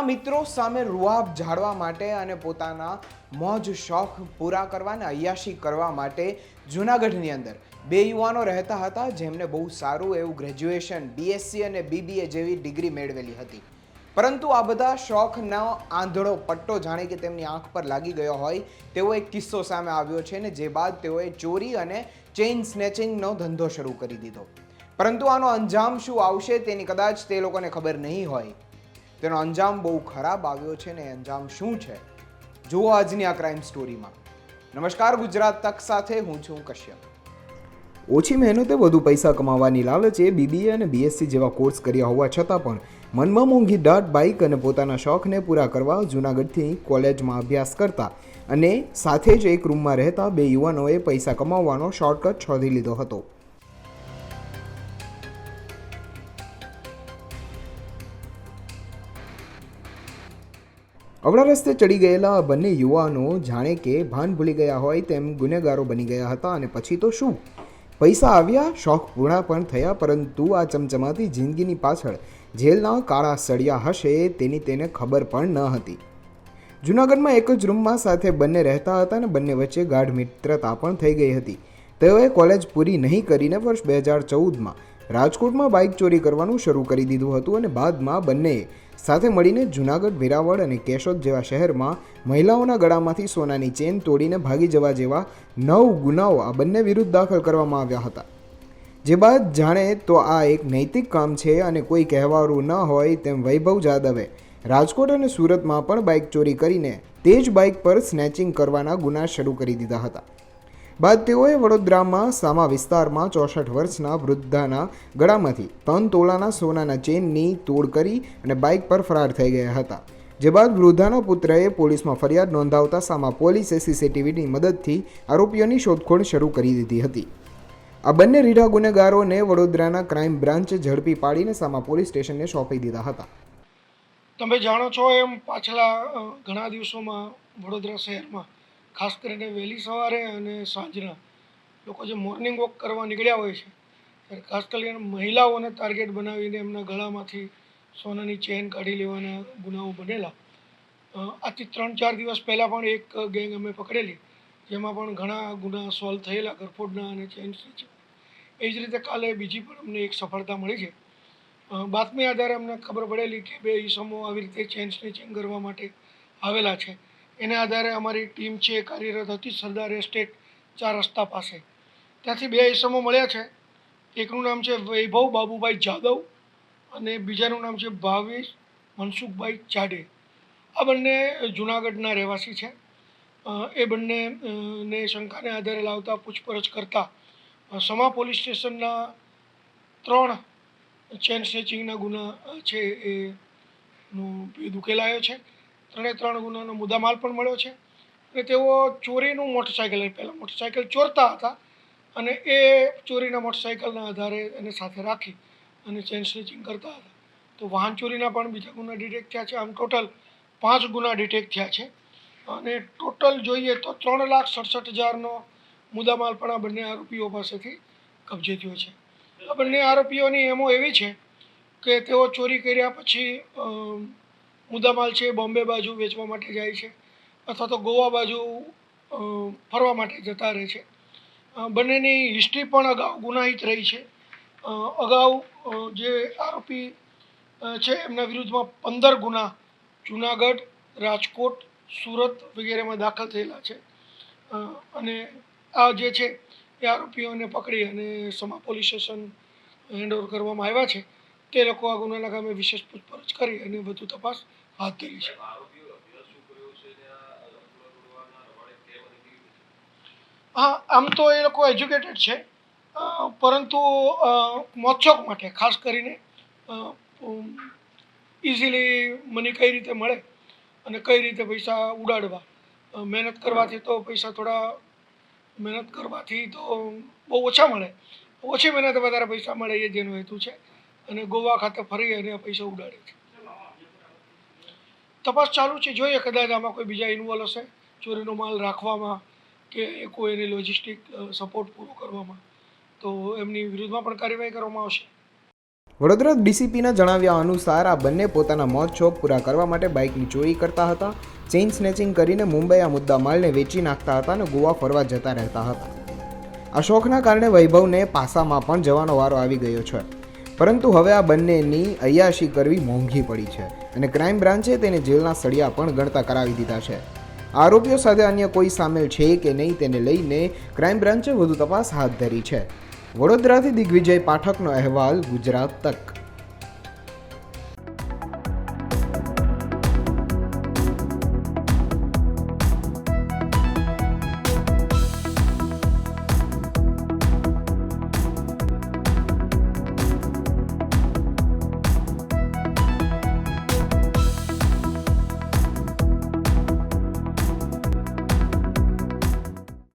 પોતાના મિત્રો સામે રૂઆબ ઝાડવા માટે અને પોતાના મોજ શોખ પૂરા કરવા અને અયાશી કરવા માટે જૂનાગઢની અંદર બે યુવાનો રહેતા હતા જેમને બહુ સારું એવું ગ્રેજ્યુએશન બીએસસી અને બીબીએ જેવી ડિગ્રી મેળવેલી હતી. પરંતુ આ બધા શોખનો આંધળો પટ્ટો જાણે કે તેમની આંખ પર લાગી ગયો હોય તેવો એક કિસ્સો સામે આવ્યો છે ને જે બાદ તેઓએ ચોરી અને ચેઇન સ્નેચિંગનો ધંધો શરૂ કરી દીધો. પરંતુ આનો અંજામ શું આવશે તેની કદાચ તે લોકોને ખબર નહીં હોય. તેનો અંજામ બહુ ખરાબ આવ્યો છે ને અંજામ શું છે? જુઓ આજની આ ક્રાઇમ સ્ટોરીમાં નમસ્કાર, ગુજરાત તક સાથે હું છું કશ્યપ. ઓછી મહેનતે વધુ પૈસા કમાવાની લાલચે બીબીએ અને બીએસસી જેવા કોર્સ કર્યા હોવા છતાં પણ મનમાં મોંઘી દાટ બાઇક અને પોતાના શોખને પૂરા કરવા જૂનાગઢથી કોલેજમાં અભ્યાસ કરતા અને સાથે જ એક રૂમમાં રહેતા બે યુવાનોએ પૈસા કમાવવાનો શોર્ટકટ શોધી લીધો હતો. અવળા રસ્તે ચડી ગયેલા આ બંને યુવાનો જાણે કે ભાન ભૂલી ગયા હોય તેમ ગુનેગારો બની ગયા હતા અને પછી તો શું? પૈસા આવ્યા, શોખ પૂર્ણા પણ થયા, પરંતુ આ ચમચમાતી જિંદગીની પાછળ જેલના કાળા સળિયા હશે તેની તેને ખબર પણ ન હતી. જૂનાગઢમાં એક જ રૂમમાં સાથે બંને રહેતા હતા અને બંને વચ્ચે ગાઢ મિત્રતા પણ થઈ ગઈ હતી. તેઓએ કોલેજ પૂરી નહીં કરીને વર્ષ બે હજાર ચૌદમાં રાજકોટમાં બાઇક ચોરી કરવાનું શરૂ કરી દીધું હતું અને બાદમાં બંનેએ સાથે મળીને જૂનાગઢ, વેરાવળ અને કેશોદ જેવા શહેરમાં મહિલાઓના ગળામાંથી સોનાની ચેન તોડીને ભાગી જવા જેવા નવ ગુનાઓ આ બંને વિરુદ્ધ દાખલ કરવામાં આવ્યા હતા. જે બાદ જાણે તો આ એક નૈતિક કામ છે અને કોઈ કહેવારું ન હોય તેમ વૈભવ જાદવે રાજકોટ અને સુરતમાં પણ બાઇક ચોરી કરીને તે જ બાઇક પર સ્નેચિંગ કરવાના ગુના શરૂ કરી દીધા હતા. બાદ તેઓએ વડોદરામાં સામા વિસ્તારમાં ચોસઠ વર્ષના વૃદ્ધાના ગળામાંથી ત્રણ તોલાના સોનાના ચેનની તોડ કરી અને બાઇક પર ફરાર થઈ ગયા હતા. જે બાદ વૃદ્ધાના પુત્રએ પોલીસમાં ફરિયાદ નોંધાવતા સામા પોલીસે સીસીટીવીની મદદથી આરોપીઓની શોધખોળ શરૂ કરી દીધી હતી. આ બંને રીઢા ગુનેગારોને વડોદરાના ક્રાઇમ બ્રાન્ચે ઝડપી પાડીને સામા પોલીસ સ્ટેશનને સોંપી દીધા હતા. તમે જાણો છો એમ પાછલા ઘણા દિવસોમાં વડોદરા શહેરમાં ખાસ કરીને વહેલી સવારે અને સાંજના. લોકો જે મોર્નિંગ વોક કરવા નીકળ્યા હોય છે, ત્યારે ખાસ કરીને મહિલાઓને ટાર્ગેટ બનાવીને એમના ગળામાંથી સોનાની ચેન કાઢી લેવાના ગુનાઓ બનેલા. આથી ત્રણ ચાર દિવસ પહેલાં પણ એક ગેંગ અમે પકડેલી, જેમાં પણ ઘણા ગુના સોલ્વ થયેલા ગરફોડના અને ચેન એ જ રીતે કાલે બીજી પણ અમને એક સફળતા મળી છે. બાતમી આધારે અમને ખબર પડેલી કે બે ઈસમો આવી રીતે ચેન સ્નેચિંગ કરવા માટે આવેલા છે. એને આધારે અમારી ટીમ છે એ કાર્યરત હતી સરદાર એસ્ટેટ ચાર રસ્તા પાસે. ત્યાંથી બે ઈસમો મળ્યા છે. એકનું નામ છે વૈભવ બાબુભાઈ જાદવ અને બીજાનું નામ છે ભાવેશ મનસુખભાઈ ચાડે આ બંને જુનાગઢના રહેવાસી છે. એ બંને અ, ને શંકાને આધારે લાવતા પૂછપરછ કરતા સમા પોલીસ સ્ટેશનના ત્રણ ચેન સ્નેચિંગના ગુના છે એ ભેદ ઉકેલાયો છે. ત્રણે ત્રણ ગુનાનો મુદ્દામાલ પણ મળ્યો છે અને તેઓ ચોરીનું મોટરસાઇકલ પહેલાં મોટરસાઇકલ ચોરતા હતા અને એ ચોરીના મોટરસાઇકલના આધારે એને સાથે રાખી અને ચેન સ્ટ્રેચિંગ કરતા હતા. તો વાહન ચોરીના પણ બીજા ગુના ડિટેક્ટ થયા છે. આમ ટોટલ પાંચ ગુના ડિટેક્ટ થયા છે. અને ટોટલ જોઈએ તો ત્રણ લાખ સડસઠ હજારનો મુદ્દામાલ પણ આ બંને આરોપીઓ પાસેથી કબજે થયો છે. આ બંને આરોપીઓની એમો એવી છે કે તેઓ ચોરી કર્યા પછી મુદ્દામાલ છે, બોમ્બે બાજુ વેચવા માટે જાય છે, અથવા તો ગોવા બાજુ ફરવા માટે જતા રહે છે. બંનેની હિસ્ટ્રી પણ અગાઉ ગુનાહિત રહી છે. અગાઉ જે આરોપી છે, એમના વિરુદ્ધમાં પંદર ગુના જુનાગઢ, રાજકોટ, સુરત વગેરેમાં દાખલ થયેલા છે. અને આ જે છે, એ આરોપીઓને પકડી અને સમા પોલીસ સ્ટેશન હેન્ડઓવર કરવામાં આવ્યા છે. તે લોકો આ ગુનાના કામે વિશેષ પૂછપરછ કરી અને વધુ તપાસ હાથ ધરી છે. હા, આમ તો એ લોકો એજ્યુકેટેડ છે પરંતુ મોચોક માટે, ખાસ કરીને ઇઝીલી મની કઈ રીતે મળે અને કઈ રીતે પૈસા ઉડાડવા? મહેનત કરવાથી તો પૈસા થોડા, મહેનત કરવાથી તો બહુ ઓછા મળે. ઓછી મહેનત વધારે પૈસા મળે એ જેનો હેતુ છે. અને ગોવા ખાતે ફરી અને પૈસા ઉડાડે છે. તપાસ ચાલુ છે. જોઈએ કદાચ આમાં કોઈ બીજા ઇન્વોલ્વ હશે. ચોરીનો માલ રાખવામાં કે કોઈ એને લોજિસ્ટિક સપોર્ટ પૂરો કરવામાં. તો એમની વિરુદ્ધમાં પણ કાર્યવાહી કરવામાં આવશે. વડોદરા ડીસીપીના જણાવ્યા અનુસાર આ બંને પોતાના મોત શોખ પૂરા કરવા માટે બાઇકની ચોરી કરતા હતા. ચેઇન સ્નેચિંગ કરીને મુંબઈ આ મુદ્દા માલને વેચી નાખતા હતા અને ગોવા ફરવા જતા રહેતા હતા. આ શોખના કારણે વૈભવને પાસામાં પણ જવાનો વારો આવી ગયો છે. પરંતુ હવે આ બંનેની અયાશી કરવી મોંઘી પડી છે અને ક્રાઇમ બ્રાન્ચે તેને જેલના સળિયા પણ ગણતા કરાવી દીધા છે. આરોપીઓ સાથે અન્ય કોઈ સામેલ છે કે નહીં તેને લઈને ક્રાઇમ બ્રાન્ચે વધુ તપાસ હાથ ધરી છે. વડોદરાથી દિગ્વિજય પાઠકનો અહેવાલ ગુજરાત તક.